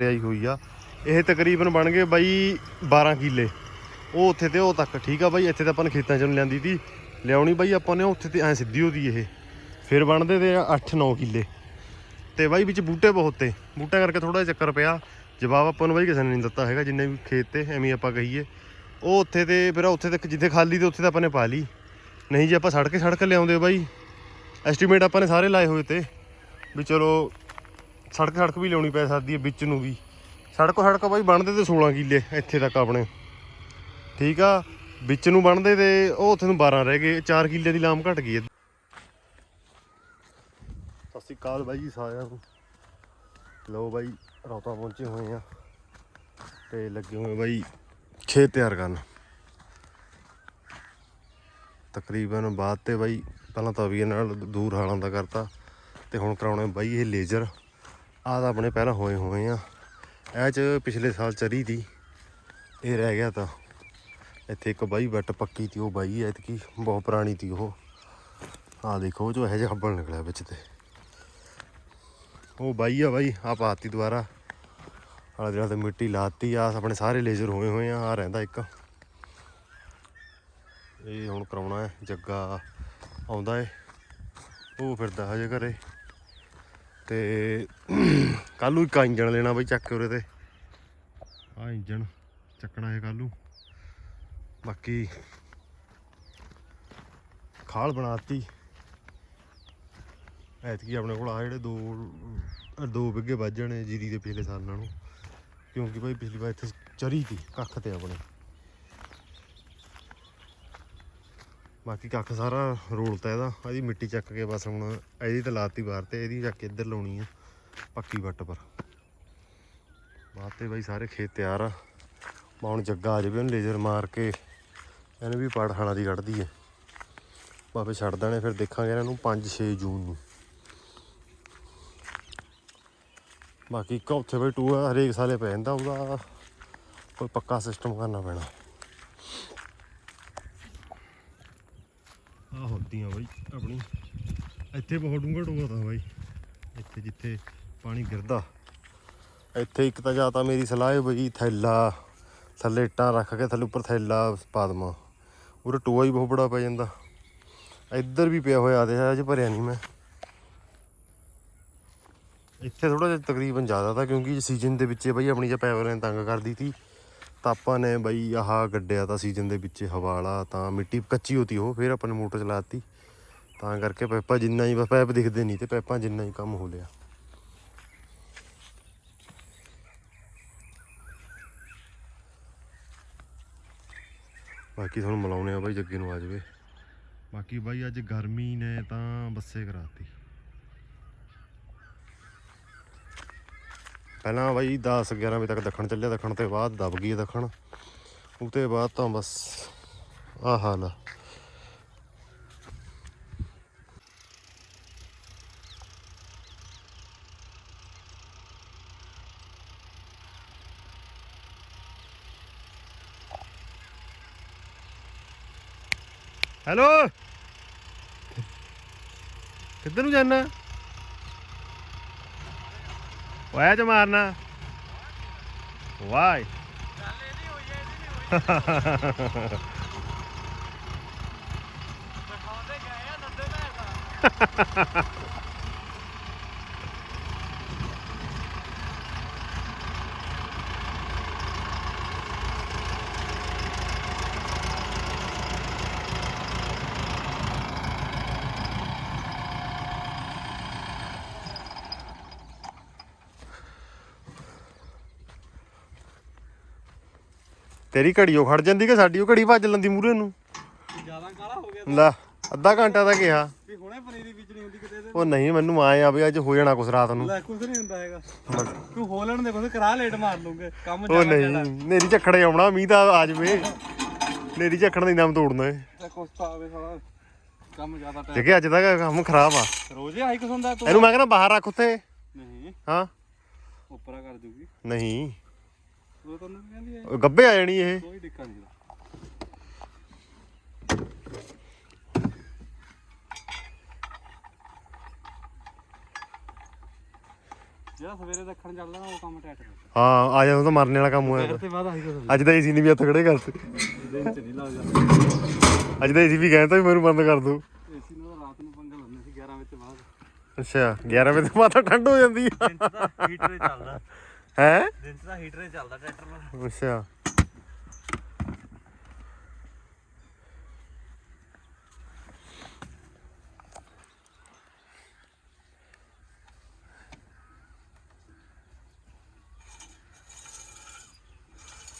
ਲਿਆਈ ਹੋਈ ਆ। ਇਹ ਤਕਰੀਬਨ ਬਣ ਗਏ ਬਾਈ 12 ਕਿੱਲੇ। ਉਹ ਉੱਥੇ ਤੇ ਉਹ ਤੱਕ, ਠੀਕ ਆ ਬਾਈ, ਇੱਥੇ ਤਾਂ ਆਪਾਂ ਨੇ ਖੇਤਾਂ ਚੋਂ ਲਿਆਂਦੀ ਤੀ। ਲਿਆਉਣੀ ਬਾਈ ਆਪਾਂ ਨੇ ਉੱਥੇ ਤੇ ਐ ਸਿੱਧੀ ਉਹਦੀ ਇਹ। ਫਿਰ ਬਣਦੇ ਤੇ 8-9 ਕਿੱਲੇ। ਤੇ ਬਾਈ ਵਿੱਚ ਬੂਟੇ ਬਹੁਤ ਤੇ। ਬੂਟਿਆਂ ਕਰਕੇ ਥੋੜਾ ਜਿਹਾ ਚੱਕਰ ਪਿਆ। ਜਵਾਬ ਆਪਾਂ ਨੂੰ ਬਾਈ ਕਿਸੇ ਨੇ ਨਹੀਂ ਦਿੱਤਾ ਹੈਗਾ, ਜਿੰਨੇ ਵੀ ਖੇਤ ਤੇ ਐਵੇਂ ਆਪਾਂ ਕਹੀਏ। ਉਹ ਉੱਥੇ ਤੇ ਫਿਰ ਉੱਥੇ ਤੱਕ ਜਿੱਥੇ ਖਾਲੀ ਤੇ ਉੱਥੇ ਤਾਂ ਆਪਾਂ ਨੇ ਪਾ ਲਈ। ਨਹੀਂ ਜੇ ਆਪਾਂ ਸੜਕ ਸੜਕ ਲਿਆਉਂਦੇ ਬਾਈ। ਐਸਟੀਮੇਟ ਆਪਾਂ ਨੇ ਸਾਰੇ ਲਾਏ ਹੋਏ ਤੇ। ਵੀ ਚਲੋ ਸੜਕ ਸੜਕ ਵੀ ਲਿਆਉਣੀ ਪੈ ਸਕਦੀ ਹੈ ਵਿੱਚ ਨੂੰ ਵੀ। ਸੜਕੋ ਸੜਕ ਬਾਈ ਬਣਦੇ ਤੇ 16 ਕਿੱਲੇ ਇੱਥੇ ਤੱਕ ਆਪਣੇ। ਠੀਕ ਆ, ਵਿੱਚ ਨੂੰ ਬਣਦੇ ਤੇ ਉਹ ਉੱਥੇ ਨੂੰ 12 ਰਹਿ ਗਏ 4 ਕਿੱਲੇ ਦੀ ਲਾਮ ਘਟ ਗਈ ਹੈ ਸਤਿ ਸ਼੍ਰੀ ਅਕਾਲ ਬਾਈ ਜੀ ਸਾਰਿਆਂ ਨੂੰ। ਲੋ ਬਾਈ, ਰੌਤਾ ਪਹੁੰਚੇ ਹੋਏ ਆ। ਤੇ ਲੱਗੇ ਹੋਏ ਬਾਈ, ਖੇਤ ਤਿਆਰ ਕਰਨ। ਤਕਰੀਬਨ ਬਾਅਦ ਤੇ ਬਾਈ, ਪਹਿਲਾਂ ਤਵੀਏ ਨਾਲ ਦੂਰ ਹਾਲਾਂ ਦਾ ਕਰਤਾ। ਤੇ ਹੁਣ ਕਰਾਉਣੇ ਬਾਈ ਇਹ ਲੇਜ਼ਰ। ਆਹ ਤਾਂ ਆਪਣੇ ਪਹਿਲਾਂ ਹੋਏ ਹੋਏ ਆ। ਇਹ ਚ ਪਿਛਲੇ ਸਾਲ ਚਰੀ ਦੀ। ਇਹ ਰਹਿ ਗਿਆ ਤਾਂ। ਇੱਥੇ ਇੱਕ ਬਾਈ ਵੱਟ ਪੱਕੀ ਤੀ, ਉਹ ਬਾਈ ਐਤਕੀ ਬਹੁਤ ਪੁਰਾਣੀ ਤੀ ਉਹ। ਆਹ ਦੇਖੋ ਜੋ ਇਹੋ ਜਿਹਾ ਹੱਬਲ ਨਿਕਲਿਆ ਵਿੱਚ ਤੇ। ਉਹ ਬਾਈ ਆ ਬਾਈ ਆ ਪਾਤੀ ਦੁਬਾਰਾ। ਆਲੇ ਦੁਆਲੇ ਤੇ ਮਿੱਟੀ ਲਾਤੀ ਆ ਆਪਣੇ ਸਾਰੇ ਲੇਜ਼ਰ ਹੋਏ ਹੋਏ ਆ ਆ ਰਹਿੰਦਾ ਇੱਕ। ਇਹ ਹੁਣ ਕਰਾਉਣਾ ਹੈ, ਜੱਗਾ ਆਉਂਦਾ ਏ। ਉਹ ਫਿਰਦਾ ਹਜੇ ਘਰੇ। ਤੇ ਕੱਲ ਨੂੰ ਇੱਕ ਇੰਜਣ ਲੈਣਾ ਬਈ ਚੱਕ ਉਰੇ ਤੇ। ਆ ਇੰਜਣ ਚੱਕਣਾ ਹੈ ਕੱਲ ਨੂੰ। ਬਾਕੀ ਖਾਲ ਬਣਾਤੀ। ਐਤਕੀ ਆਪਣੇ ਕੋਲ ਆ ਜਿਹੜੇ ਦੋ ਦੋ ਬਿੱਗੇ ਵੱਜਣੇ ਜੀਰੀ ਦੇ ਪਿਛਲੇ ਸਾਲ ਨਾਲੋਂ ਕਿਉਂਕਿ ਭਾਈ ਪਿਛਲੀ ਵਾਰ ਇੱਥੇ ਚਰੀ ਤੀ, ਕੱਖ ਤੇ ਆਪਣੇ। ਬਾਕੀ ਕੱਖ ਸਾਰਾ ਰੋਲਤਾ ਇਹਦਾ। ਇਹਦੀ ਮਿੱਟੀ ਚੱਕ ਕੇ ਬਸ ਹੁਣ ਇਹਦੀ ਤਾਂ ਲਾਤੀ ਬਾਹਰ ਤੇ, ਇਹਦੀ ਚੱਕ ਕੇ ਇੱਧਰ ਲਾਉਣੀ ਆ ਪੱਕੀ ਵੱਟ ਪਰ। ਬਾਅਦ ਤੇ ਬਾਈ ਸਾਰੇ ਖੇਤ ਤਿਆਰ ਆ। ਹੁਣ ਜੱਗਾ ਆ ਜਾਵੇ, ਉਹਨੂੰ ਲੇਜ਼ਰ ਮਾਰ ਕੇ ਇਹਨੂੰ ਵੀ ਪੜ ਹਾਲਾਂ ਦੀ ਕੱਢਦੀ ਹੈ ਬਾਬੇ ਛੱਡ ਦੇਣੇ, ਫਿਰ ਦੇਖਾਂਗੇ ਇਹਨਾਂ ਨੂੰ 5-6 ਜੂਨ ਨੂੰ। ਬਾਕੀ ਇੱਕ ਉੱਥੇ ਬਈ ਟੂਆ ਹਰੇਕ ਸਾਲੇ ਪੈ ਜਾਂਦਾ, ਉਹਦਾ ਕੋਈ ਪੱਕਾ ਸਿਸਟਮ ਕਰਨਾ ਪੈਣਾ। ਆ ਹੁੰਦੀਆਂ ਬਾਈ ਆਪਣੀ। ਇੱਥੇ ਬਹੁਤ ਡੂੰਘਾ ਟੂਆ ਬਾਈ। ਇੱਥੇ ਜਿੱਥੇ ਪਾਣੀ ਗਿਰਦਾ। ਇੱਥੇ ਇੱਕ ਤਾਂ ਜਾਂ ਤਾਂ ਮੇਰੀ ਸਲਾਹ ਹੈ ਬਈ ਥੈਲਾ, ਥੱਲੇ ਇੱਟਾਂ ਰੱਖ ਕੇ ਥੱਲੇ ਉੱਪਰ ਥੈਲਾ ਪਾ ਦੇਵਾਂ। ਉਰੇ ਟੂਆ ਹੀ ਬਹੁਤ ਬੜਾ ਪੈ ਜਾਂਦਾ। ਇੱਧਰ ਵੀ ਪਿਆ ਹੋਇਆ ਤੇ ਅਜੇ ਭਰਿਆ ਨਹੀਂ ਮੈਂ। ਇੱਥੇ ਥੋੜਾ ਜਿਹਾ ਤਕਰੀਬਨ ਜ਼ਿਆਦਾ ਤਾਂ ਕਿਉਂਕਿ ਸੀਜ਼ਨ ਦੇ ਵਿੱਚ ਬਈ ਆਪਣੀ ਜੇ ਪੈਵਰ ਤੰਗ ਕਰਦੀ ਸੀ। ਤਾਂ ਆਪਾਂ ਨੇ ਬਈ ਆਹ ਗੱਡਿਆ ਤਾਂ ਸੀਜ਼ਨ ਦੇ ਵਿੱਚ ਹਵਾਲਾ, ਤਾਂ ਮਿੱਟੀ ਕੱਚੀ ਹੋਤੀ ਉਹ, ਫਿਰ ਆਪਾਂ ਨੇ ਮੋਟਰ ਚਲਾਤੀ। ਤਾਂ ਕਰਕੇ ਪੈਪਾ ਜਿੰਨਾ ਹੀ ਪੈਪ ਦਿਖਦੇ ਨਹੀਂ ਤੇ ਪੈਪਾਂ ਜਿੰਨਾ ਹੀ ਕੰਮ ਹੋ ਲਿਆ। ਬਾਕੀ ਤੁਹਾਨੂੰ ਮਿਲਾਉਣੇ ਆ ਬਾਈ, ਜੱਗੇ ਨੂੰ ਆ ਜਾਵੇ। ਬਾਕੀ ਬਾਈ ਅੱਜ ਗਰਮੀ ਨੇ ਤਾਂ ਬੱਸੇ ਕਰਾਤੀ। ਪਹਿਲਾਂ ਬਾਈ 10 11 ਵਜੇ ਤੱਕ ਦੱਖਣ ਚੱਲਿਆ, ਦੱਖਣ ਤੇ ਬਾਅਦ ਦਬ ਗਈ ਦੱਖਣ। ਉਤੇ ਬਾਅਦ ਤਾਂ ਬਸ ਆਹ ਹਾਲ ਆ। ਹੈਲੋ? ਕਿੱਧਰ ਨੂੰ ਜਾਣਾ ਵਾਇਆ ਚ ਮਾਰਨਾ? ਵਾਈ ਤੇਰੀ ਘੜੀ ਉਹ ਖੜ ਜਾਂਦੀ ਕਿ ਸਾਡੀ? ਉਹ ਘੜੀ ਭੱਜ ਲੈਂਦੀ ਮੂਰੇ ਨੂੰ। ਜ਼ਿਆਦਾ ਕਾਲਾ ਹੋ ਗਿਆ ਲੈ ਅੱਧਾ ਘੰਟਾ ਤਾਂ ਕਿਹਾ। ਵੀ ਹੁਣੇ ਪਨੀਰੀ ਬੀਜਣੀ ਹੁੰਦੀ ਕਿਤੇ ਤੇ ਉਹ ਨਹੀਂ ਮੈਨੂੰ ਆਏ ਆ ਵੀ ਅੱਜ ਹੋ ਜਾਣਾ ਕੁਛ ਰਾਤ ਨੂੰ। ਲੈ ਕੁਝ ਨਹੀਂ ਹੁੰਦਾ ਹੈਗਾ। ਤੂੰ ਹੋਲਣ ਦੇ ਕੁਝ ਕਰਾ ਲੇਟ ਮਾਰ ਲੂੰਗੇ। ਕੰਮ ਉਹ ਨਹੀਂ ਨੇਰੀ ਝੱਖੜੇ ਆਉਣਾ ਮੀਂਹ ਤਾਂ ਆ ਜਵੇ। ਨੇਰੀ ਝੱਖੜ ਦਾ ਨਾਮ ਤੋੜਨਾ ਏ। ਤੇ ਕੁਛ ਤਾਂ ਆਵੇ ਸਾਲਾ। ਕੰਮ ਜ਼ਿਆਦਾ ਟਾਈਮ ਦੇਖੇ ਅੱਜ ਦਾ ਕੰਮ ਖਰਾਬ ਆ। ਰੋਜ਼ ਆਈ ਕੁਛ ਹੁੰਦਾ ਤੂੰ। ਇਹਨੂੰ ਮੈਂ ਕਹਿੰਦਾ ਬਾਹਰ ਰੱਖ ਉੱਥੇ। ਨਹੀਂ। ਹਾਂ। ਉੱਪਰਾ ਕਰ ਦੂਗੀ ਨਹੀਂ। ਉਹ ਕਹਿੰਦੀ ਹੈ ਉਹ ਗੱਬੇ ਆ ਜਾਣੀ ਇਹ। ਕੋਈ ਦਿੱਕਤ ਨਹੀਂ ਯਾਰ ਜਿਹੜਾ ਸਵੇਰੇ ਦੱਖਣ ਚੱਲਦਾ ਨਾ ਉਹ ਕੰਮ ਟੈਟ ਕਰਦਾ। ਹਾਂ ਆ ਜਾਂਦਾ ਤਾਂ ਮਰਨ ਵਾਲਾ ਕੰਮ ਹੋਇਆ ਫਿਰ ਤੇ ਬਾਅਦ ਆਹੀ ਕੁਝ ਅੱਜ ਤਾਂ ਏਸੀ ਨਹੀਂ ਵੀ ਹੱਥ ਖੜੇ ਕਰਤੇ ਦਿਨ ਚ ਨਹੀਂ ਲੱਗਦਾ। ਅੱਜ ਤਾਂ ਏਸੀ ਵੀ ਕਹਿੰਦਾ ਵੀ ਮੈਨੂੰ ਬੰਦ ਕਰ ਦੋ। ਏਸੀ ਨਾਲ ਰਾਤ ਨੂੰ ਪੰਗਾ ਲੈਂਦੇ ਸੀ 11 ਵਜੇ ਤੋਂ ਬਾਅਦ। ਅੱਛਾ 11 ਵਜੇ ਤੋਂ ਮਾਤਾ ਠੰਡ ਹੋ ਜਾਂਦੀ ਆ। ਹੀਟਰ ਹੀ ਚੱਲਦਾ। ਹੈ? ਦਿਨ ਚ ਤਾਂ ਹੀਟਰ ਹੀ ਚੱਲਦਾ ਟਰੈਕਟਰ ਨਾਲ। ਅੱਛਾ।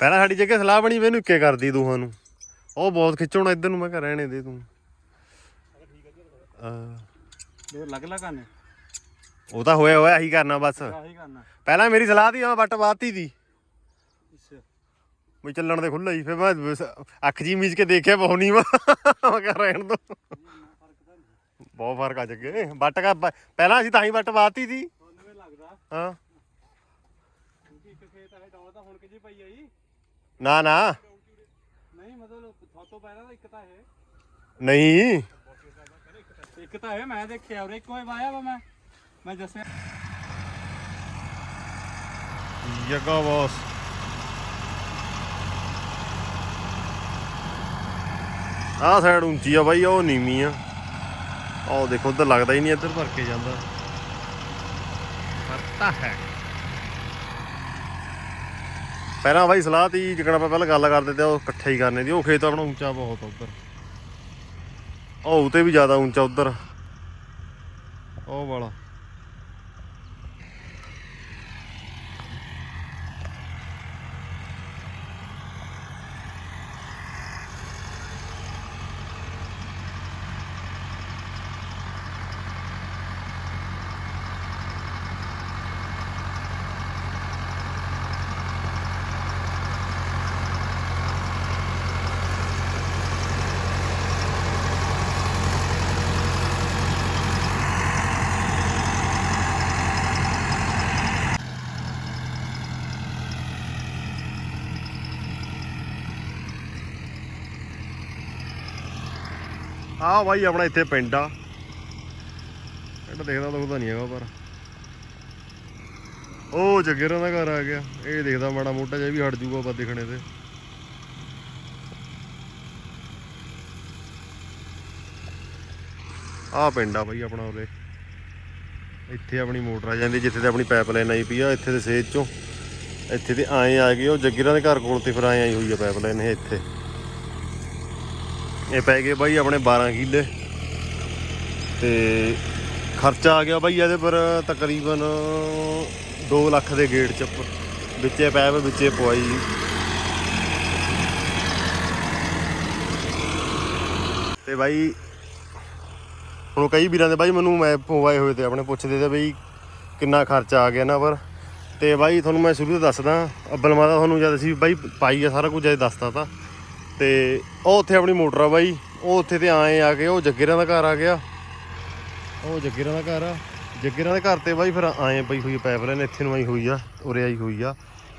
ਪਹਿਲਾਂ ਸਾਡੀ ਜਗ੍ਹਾ ਸਲਾਹ ਬਣੀ ਇਹਨੂੰ ਇੱਕੇ ਕਰਦੀ ਦੋਹਾਂ ਨੂੰ। ਉਹ ਬਹੁਤ ਖਿੱਚੋਣਾ ਇੱਧਰ ਨੂੰ ਮੈਂ ਕਿਹਾ ਰਹਿਣੇ ਦੇ ਤੂੰ। ਅਹ, ਦੋ ਅਲੱਗ ਆਨੇ ਉਹ ਤਾਂ ਹੋਇਆ ਹੋਇਆ ਇਹੀ ਕਰਨਾ ਬਸ। ਆਹੀ ਕਰਨਾ। ਪਹਿਲਾਂ ਮੇਰੀ ਸਲਾਹ ਦੀ ਆ ਵੱਟ ਬਾਤੀ ਦੀ। ਅੱਛਾ। ਵੀ ਚੱਲਣ ਦੇ ਖੁੱਲਾ ਹੀ ਫਿਰ ਮੈਂ ਅੱਖ ਜੀ ਮੀਚ ਕੇ ਦੇਖਿਆ ਬਹੁਤ ਨਹੀਂ ਮੈਂ ਮੈਂ ਕਿਹਾ ਰਹਿਣ ਦੋ। ਬਹੁਤ ਫ਼ਰਕ ਆ ਜੱਗੇ। ਵੱਟ ਕਾ ਪਹਿਲਾਂ ਅਸੀਂ ਤਾਂ ਹੀ ਵੱਟ ਬਾਤੀ ਦੀ ਤੁਹਾਨੂੰ ਵੀ ਲੱਗਦਾ? ਹਾਂ। ਕਿਉਂਕਿ ਇੱਕ ਖੇਤ ਹੈ ਡੌਲ ਤਾਂ ਹੁਣ ਕਿ ਜੀ ਪਈ ਆਈ ਨਾ ਨਾ। ਨਹੀਂ ਮਤਲਬ ਥੋਤੋਂ ਪਹਿਲਾਂ ਤਾਂ ਇੱਕ ਤਾਂ ਇਹ। ਨਹੀਂ। ਇੱਕ ਤਾਂ ਇਹ ਮੈਂ ਦੇਖਿਆ ਔਰ ਇੱਕੋ ਹੀ ਵਾਇਆ ਵਾ ਮੈਂ। ਮੈਂ ਦੱਸਿਆ। ਜੱਗਾ ਬੌਸ ਆਹ ਸਾਈਡ ਉੱਚੀ ਆ ਬਾਈ ਉਹ ਨੀਵੀਂ ਆ। ਉਹ ਦੇਖੋ ਉਧਰ ਲੱਗਦਾ ਹੀ ਨਹੀਂ ਇੱਧਰ ਭਰ ਕੇ ਜਾਂਦਾ। ਕਰਤਾ ਹੈ। ਪਹਿਲਾਂ ਬਾਈ ਸਲਾਹ ਤੀ ਜਿਕਣਾ ਆਪਾਂ ਪਹਿਲਾਂ ਗੱਲ ਕਰਦੇ ਤੇ ਉਹ ਇਕੱਠੇ ਹੀ ਕਰਨੇ ਦੀ ਉਹ ਖੇਤ ਆਪਣਾ ਉੱਚਾ ਬਹੁਤ ਉਧਰ। ਉਹ ਉਤੇ ਵੀ ਜ਼ਿਆਦਾ ਉੱਚਾ ਉਧਰ। ਉਹ ਵਾਲਾ। ਆਹ ਬਾਈ, ਆਪਣਾ ਇੱਥੇ ਪਿੰਡ ਆ। ਪਿੰਡ ਦੇਖਦਾ ਦੁਖਦਾ ਨਹੀਂ ਹੈਗਾ ਪਰ। ਉਹ ਜੱਗੇਰਾਂ ਦਾ ਘਰ ਆ ਗਿਆ। ਇਹ ਦੇਖਦਾ ਮਾੜਾ ਮੋਟਾ ਜਿਹਾ ਵੀ ਹਟ ਜੂਗਾ ਬਾ ਦਿਖਣੇ ਤੇ। ਆਹ ਪਿੰਡ ਆ ਬਾਈ ਆਪਣਾ ਉਰੇ। ਇੱਥੇ ਆਪਣੀ ਮੋਟਰ ਆ ਜਾਂਦੀ, ਜਿੱਥੇ ਤੇ ਆਪਣੀ ਪਾਈਪਲਾਈਨ ਆਈ ਪਈ ਆ, ਇੱਥੇ ਤੇ ਸੇਜ ਚੋਂ। ਇੱਥੇ ਤੇ ਆਏ ਆ ਗਏ ਉਹ ਜੱਗੀਰਾਂ ਦੇ ਘਰ ਕੋਲ ਤੇ ਫਿਰ ਆਏ ਆਈ ਹੋਈ ਆ ਪਾਈਪਲਾਈਨ ਇਹ ਇੱਥੇ। ਇਹ ਪੈ ਗਏ ਬਾਈ ਆਪਣੇ 12 ਕਿੱਲੇ। ਤੇ ਖਰਚਾ ਆ ਗਿਆ ਬਾਈ ਇਹਦੇ ਪਰ ਤਕਰੀਬਨ 2 ਲੱਖ ਦੇ ਗੇਟ ਚ ਪ- ਵਿੱਚੇ ਪੈਪ ਵਿੱਚੇ ਪਵਾਈ ਤੇ ਬਾਈ ਹੁਣ ਕਈ ਵੀਰਾਂ ਦੇ ਬਾਈ ਮੈਨੂੰ ਮੈਂ ਪਵਾਏ ਹੋਏ ਤੇ ਆਪਣੇ ਪੁੱਛਦੇ ਤੇ ਬਈ ਕਿੰਨਾ ਖਰਚਾ ਆ ਗਿਆ ਨਾ ਪਰ। ਤੇ ਬਾਈ ਤੁਹਾਨੂੰ ਮੈਂ ਸ਼ੁਰੂ ਤੋਂ ਦੱਸਦਾ, ਅੱਬਲ ਮਾਤਾ ਤੁਹਾਨੂੰ ਜਦ ਅਸੀਂ ਬਾਈ ਪਾਈ ਆ ਸਾਰਾ ਕੁਝ ਜਦ ਦੱਸਦਾ ਤਾਂ। ਤੇ ਉਹ ਉੱਥੇ ਆਪਣੀ ਮੋਟਰ ਆ ਬਾਈ। ਉਹ ਉੱਥੇ ਤੇ ਆਏ ਆ ਕੇ, ਉਹ ਜੱਗੇਰਾਂ ਦਾ ਘਰ ਆ ਗਿਆ। ਉਹ ਜੱਗੇਰਾਂ ਦਾ ਘਰ ਆ। ਜੱਗੇਰਾਂ ਦੇ ਘਰ ਤੇ ਬਾਈ ਫਿਰ ਆਏ ਪਈ ਹੋਈ ਪਾਈਪਲਾਈਨ ਇੱਥੇ ਨੂੰ ਆਈ ਹੋਈ ਆ, ਉਰੇ ਆਈ ਹੋਈ ਆ।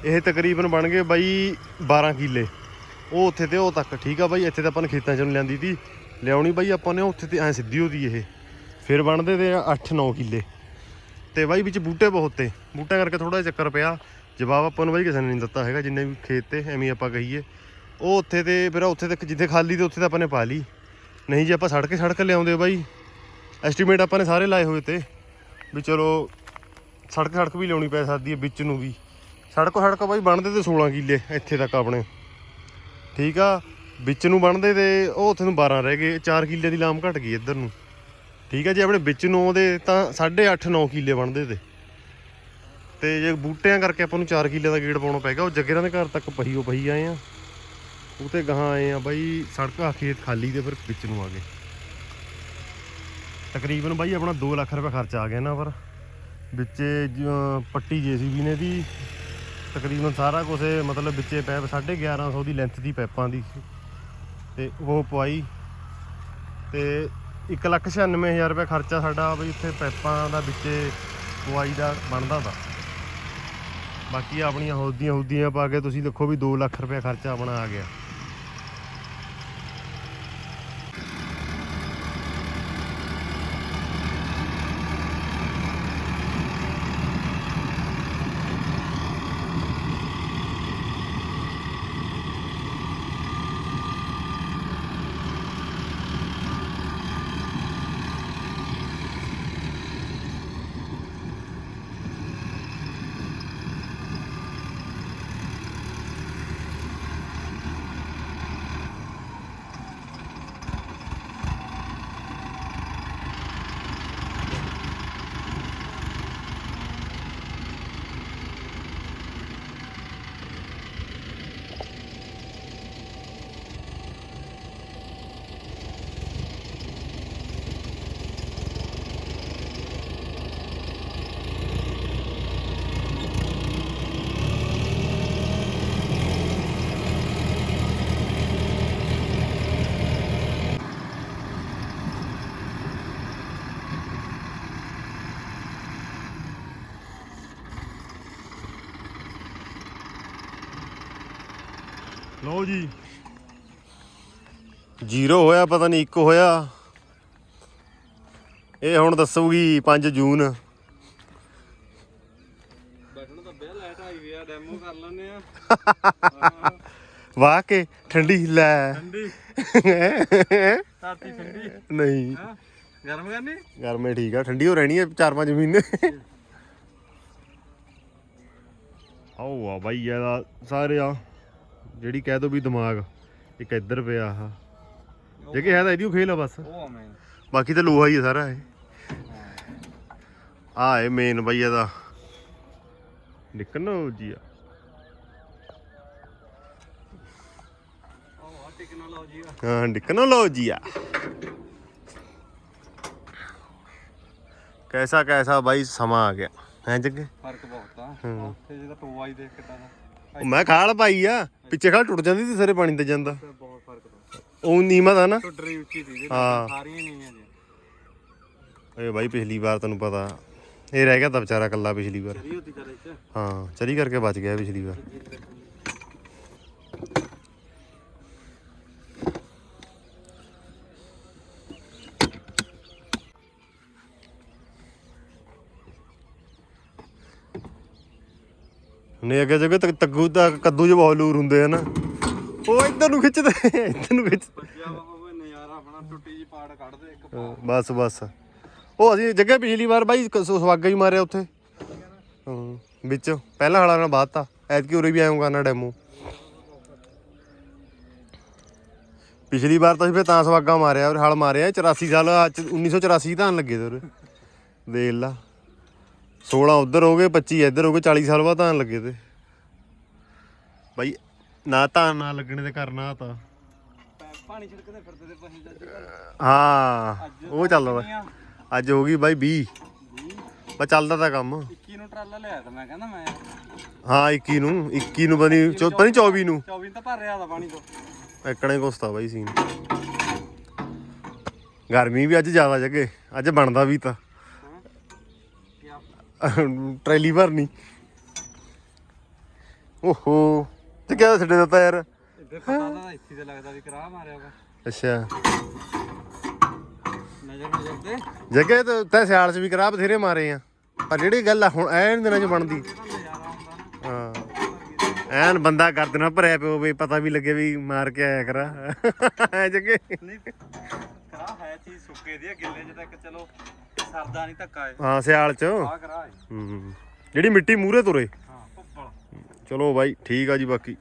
ਇਹ ਤਕਰੀਬਨ ਬਣ ਗਏ ਬਾਈ 12 ਕਿੱਲੇ। ਉਹ ਉੱਥੇ ਤੇ ਉਹ ਤੱਕ ਠੀਕ ਆ ਬਾਈ, ਇੱਥੇ ਤਾਂ ਆਪਾਂ ਨੇ ਖੇਤਾਂ ਚੋਂ ਲਿਆਂਦੀ ਤੀ। ਲਿਆਉਣੀ ਬਾਈ ਆਪਾਂ ਨੇ, ਉੱਥੇ ਤੇ ਐ ਸਿੱਧੀ ਉਹਦੀ ਇਹ। ਫਿਰ ਬਣਦੇ ਤੇ 8-9 ਕਿੱਲੇ। ਤੇ ਬਾਈ ਵਿੱਚ ਬੂਟੇ ਬਹੁਤ ਤੇ। ਬੂਟਿਆਂ ਕਰਕੇ ਥੋੜਾ ਚੱਕਰ ਪਿਆ। ਜਵਾਬ ਆਪਾਂ ਨੂੰ ਬਾਈ ਕਿਸੇ ਨੇ ਨਹੀਂ ਦਿੱਤਾ ਹੈਗਾ, ਜਿੰਨੇ ਵੀ ਖੇਤ ਤੇ, ਐਵੇਂ ਆਪਾਂ ਕਹੀਏ। ਉਹ ਉੱਥੇ ਤੇ ਫਿਰ ਉੱਥੇ ਤੱਕ ਜਿੱਥੇ ਖਾਲੀ ਤੇ ਉੱਥੇ ਤਾਂ ਆਪਾਂ ਨੇ ਪਾ ਲਈ। ਨਹੀਂ ਜੇ, ਆਪਾਂ ਸੜਕੇ ਸੜਕ ਲਿਆਉਂਦੇ ਬਾਈ। ਐਸਟੀਮੇਟ ਆਪਾਂ ਨੇ ਸਾਰੇ ਲਾਏ ਹੋਏ ਤੇ। ਵੀ ਚਲੋ, ਸੜਕ ਸੜਕ ਵੀ ਲਿਆਉਣੀ ਪੈ ਸਕਦੀ ਹੈ ਵਿੱਚ ਨੂੰ ਵੀ। ਸੜਕੋ ਸੜਕ ਬਾਈ ਬਣਦੇ ਤੇ 16 ਕਿੱਲੇ ਇੱਥੇ ਤੱਕ ਆਪਣੇ। ਠੀਕ ਆ? ਵਿੱਚ ਨੂੰ ਬਣਦੇ ਤੇ ਉਹ ਉੱਥੇ ਨੂੰ 12 ਰਹਿ ਗਏ। 4 ਕਿੱਲੇ ਦੀ ਲਾਮ ਘਟ ਗਈ ਇੱਧਰ ਨੂੰ। ਠੀਕ ਆ ਜੇ, ਆਪਣੇ ਵਿੱਚ ਨੂੰ ਆਉਂਦੇ ਤਾਂ 8.5 9 ਕਿੱਲੇ ਬਣਦੇ ਤੇ। ਤੇ ਜੇ ਬੂਟਿਆਂ ਕਰਕੇ ਆਪਾਂ ਨੂੰ 4 ਕਿੱਲੇ ਦਾ ਗੇੜ ਪਾਉਣਾ ਪੈਗਾ ਉਹ ਜੱਗੇਰਾਂ ਦੇ ਘਰ ਤੱਕ ਪਹੀਓ ਪਹੀ ਆਏ ਆ। ਉਹ ਤੇ ਗਾਹਾਂ ਆਏ ਆ ਬਾਈ, ਸੜਕਾਂ ਖੇਤ ਖਾਲੀ ਤੇ ਫਿਰ ਵਿੱਚ ਨੂੰ ਆ ਗਏ। ਤਕਰੀਬਨ ਬਾਈ ਆਪਣਾ 2 ਲੱਖ ਰੁਪਏ ਖਰਚਾ ਆ ਗਿਆ ਨਾ ਪਰ। ਵਿੱਚੇ ਜ- ਪੱਟੀ ਜੀਸੀਬੀ ਨੇ ਦੀ, ਤਕਰੀਬਨ ਸਾਰਾ ਕੁਝ ਮਤਲਬ ਵਿੱਚੇ ਪੈਪ 1150 ਦੀ ਲੈਂਥ ਦੀ ਪੈਪਾਂ ਦੀ ਤੇ ਉਹ ਪਵਾਈ। ਤੇ 196000 ਰੁਪਏ ਖਰਚਾ ਸਾਡਾ ਬਈ ਉੱਥੇ ਪੈਪਾਂ ਦਾ ਵਿੱਚੇ ਪਵਾਈ ਦਾ ਬਣਦਾ ਤਾ। ਬਾਕੀ ਆਪਣੀਆਂ ਹੌਦੀਆਂ ਹੌਦੀਆਂ ਪਾ ਕੇ ਤੁਸੀਂ ਦੇਖੋ ਵੀ 2 ਲੱਖ ਰੁਪਏ ਖਰਚਾ ਆਪਣਾ ਆ ਗਿਆ। ਲਓ ਜੀ। ਜ਼ੀਰੋ ਹੋਇਆ ਪਤਾ ਨਹੀਂ ਇੱਕ ਹੋਇਆ। ਇਹ ਹੁਣ ਦੱਸੂਗੀ 5 ਜੂਨ। ਬੈਠਣ ਤਾਂ ਬਿਆ ਲਾਈਟ ਆਈ ਵੀ ਆ ਡੈਮੋ ਕਰ ਲੈਣੇ ਆ। ਵਾਹ ਕੇ ਠੰਡੀ ਲੈ। ਠੰਡੀ। ਧਰਤੀ ਠੰਡੀ। ਨਹੀਂ। ਗਰਮ ਕਰਨੀ? ਗਰਮੇ ਠੀਕ ਆ ਠੰਡੀ ਹੋ ਰਹਿਣੀ ਹੈ 4-5 ਮਹੀਨੇ। ਆਓ ਆ ਬਾਈ ਇਹਦਾ ਸਾਰੇ ਆ। ਜਿਹੜੀ ਕਹਿ ਦੋ ਵੀ ਦਿਮਾਗ ਇੱਕ ਇੱਧਰ ਪਿਆ ਆ ਜੇ ਕਿ ਹੈ ਤਾਂ ਇਹਦੀ ਖੇਲ ਆ ਬਸ। ਉਹ ਆ ਮੈਂ ਬਾਕੀ ਤਾਂ ਲੋਹਾ ਹੀ ਆ ਸਾਰਾ ਇਹ। ਆ ਇਹ ਮੇਨ ਬਾਈ ਇਹਦਾ। ਨਿਕਨੋ ਜੀ ਆ। ਉਹ ਆ ਟੈਕਨੋਲੋਜੀ ਆ। ਹਾਂ ਟੈਕਨੋਲੋਜੀ ਆ। ਕੈਸਾ ਕੈਸਾ ਬਾਈ ਸਮਾਂ ਆ ਗਿਆ। ਹੈ ਜੱਗੇ? ਫ਼ਰਕ ਬਹੁਤ ਆ। ਉੱਥੇ ਜਿਹਦਾ ਟੋਆ ਹੀ ਦੇਖ ਕਿੱਦਾਂ ਦਾ। ਉਹ ਮੈਂ ਖਾਲ ਪਾਈ ਆ ਪਿੱਛੇ ਖਾਲ ਟੁੱਟ ਜਾਂਦੀ ਸੀ ਸਾਰੇ ਪਾਣੀ ਤੇ ਜਾਂਦਾ। ਬਹੁਤ ਫ਼ਰਕ ਉਹ ਨੀਮਾ ਦਾ ਨਾ। ਟੁੱਟਰੀ ਉੱਚੀ ਸੀ ਹਾਂ। ਸਾਰੀਆਂ ਨਹੀਂ ਆ ਜੀ ਏ ਬਾਈ ਪਿਛਲੀ ਵਾਰ ਤੈਨੂੰ ਪਤਾ ਇਹ ਰਹਿ ਗਿਆ ਤਾਂ ਵਿਚਾਰਾ ਕੱਲਾ ਪਿਛਲੀ ਵਾਰ। ਚਰੀ ਹਾਂ ਚਲੀ ਕਰਕੇ ਬਚ ਗਿਆ ਪਿਛਲੀ ਵਾਰ। ਨੇ ਅੱਗੇ ਜਗ੍ਹਾ ਤੱਕ ਤੱਗੂ ਦਾ ਕੱਦੂ ਚ ਬਹੁਤ ਲੂਰ ਹੁੰਦੇ ਆ ਨਾ। ਉਹ ਇੱਧਰ ਨੂੰ ਖਿੱਚਦੇ ਇੱਧਰ ਨੂੰ ਖਿੱਚ ਬੱਜਿਆ ਹੋਵੇ ਨਜ਼ਾਰਾ ਆਪਣਾ ਟੁੱਟੀ ਜੀ ਪਾੜ ਕੱਢਦੇ ਇੱਕ ਹਾਂ, ਬਸ ਬਸ। ਉਹ ਅਸੀਂ ਜੱਗੇ ਪਿਛਲੀ ਵਾਰ ਬਾਈ ਕ- ਸ- ਸਵਾਗਾ ਹੀ ਮਾਰਿਆ ਉੱਥੇ। ਹਾਂ ਵਿੱਚ। ਪਹਿਲਾਂ ਹਲਾ ਨਾਲ ਬਾਤ ਐਤਕੀ ਉਰੇ ਵੀ ਆਉਂਗਾ ਨਾ ਡੈਮੋ। ਪਿਛਲੀ ਵਾਰ ਤਾਂ ਅਸੀਂ ਫੇ ਤਾਂ ਸੁਹਾਗਾ ਮਾਰਿਆ ਔਰ ਹਲ ਮਾਰਿਆ। 84 ਸਾਲ ਅੱਜ 1984 ਧਾਨ ਲੱਗੇ ਤੇ ਉਰੇ। ਦੇਖ ਲਾ। 16 ਉਧਰ ਹੋ ਗਏ 25 ਇੱਧਰ ਹੋ ਗਏ 40 ਸਾਲ ਬਾਅਦ ਧਾਨ ਲੱਗੇ ਤੇ। ਬਾਈ ਨਾ ਧਾਨ ਨਾ ਲੱਗਣੇ ਦੇ ਕਰਨਾ ਤਾਂ। ਪਾਣੀ ਛਿੜਕਦੇ ਫਿਰਦੇ ਤੇ ਪਹੀਂ ਹਾਂ ਉਹ ਚੱਲਦਾ? ਅੱਜ ਹੋ ਗਈ ਬਾਈ 20 ਵੀਹ। ਬਸ ਚੱਲਦਾ ਤਾਂ ਕੰਮ। 21 ਨੂੰ ਟਰਾਲਾ ਲਿਆ ਤਾਂ ਮੈਂ ਕਹਿੰਦਾ ਮੈਂ। ਹਾਂ 21 ਨੂੰ 21 ਨੂੰ ਬਣੀ ਪਤਾ ਨਹੀਂ 24 ਨੂੰ। 24 ਤਾਂ ਭਰ ਰਿਹਾ ਦਾ ਪਾਣੀ ਤੋਂ। ਐਕਣੇ ਕੋਸਤਾ ਬਾਈ ਸੀਨ। ਗਰਮੀ ਵੀ ਅੱਜ ਜ਼ਿਆਦਾ ਜੱਗੇ ਅੱਜ ਬਣਦਾ ਵੀ ਤਾਂ। ਟਰੈਲੀ ਭਰਨੀ। ਓਹੋ। ਤੇ ਕਿਆ ਛੱਡੇ ਦਿੱਤਾ ਯਾਰ? ਇੱਧਰ ਪਤਾ ਤਾਂ ਇੱਥੇ ਤੇ ਲੱਗਦਾ ਵੀ ਕਰਾ ਮਾਰਿਆ ਵਾ। ਅੱਛਾ। ਨਜ਼ਰ ਨਜ਼ਰ ਤੇ ਜੱਗੇ ਤੇ ਤੈ ਸਿਆਲ 'ਚ ਵੀ ਕਰਾ ਬਥੇਰੇ ਮਾਰੇ ਆ। ਪਰ ਜਿਹੜੀ ਗੱਲ ਆ ਹੁਣ ਐਨ ਦਿਨਾਂ 'ਚ ਬਣਦੀ ਇਹਦਾ ਨਜ਼ਾਰਾ ਆਉਂਦਾ ਨਾ ਹਾਂ ਐਨ ਬੰਦਾ ਕਰ ਦੇਣਾ ਭਰਿਆ ਪਿਓ ਵੀ ਪਤਾ ਵੀ ਲੱਗੇ ਵੀ ਮਾਰ ਕੇ ਆਇਆ ਕਰਾ। ਐ ਜੱਗੇ ਨਹੀਂ ਕਰਾ ਹੈ ਚੀਜ਼ ਸੁੱਕੇ ਦੀ ਆ, ਗਿੱਲੇ ਚ ਤਾਂ ਇੱਕ ਚਲੋ ਸਰਦਾ ਨਹੀਂ ਧੱਕਾ ਏ ਹਾਂ ਸਿਆਲ 'ਚ। ਆ ਕਰਾ ਏ ਹੂੰ ਜਿਹੜੀ ਮਿੱਟੀ ਮੂਰੇ ਤੁਰੇ। ਹਾਂ ਭੁੱਬਲ। ਚਲੋ ਬਾਈ ਠੀਕ ਆ ਜੀ ਬਾਕੀ।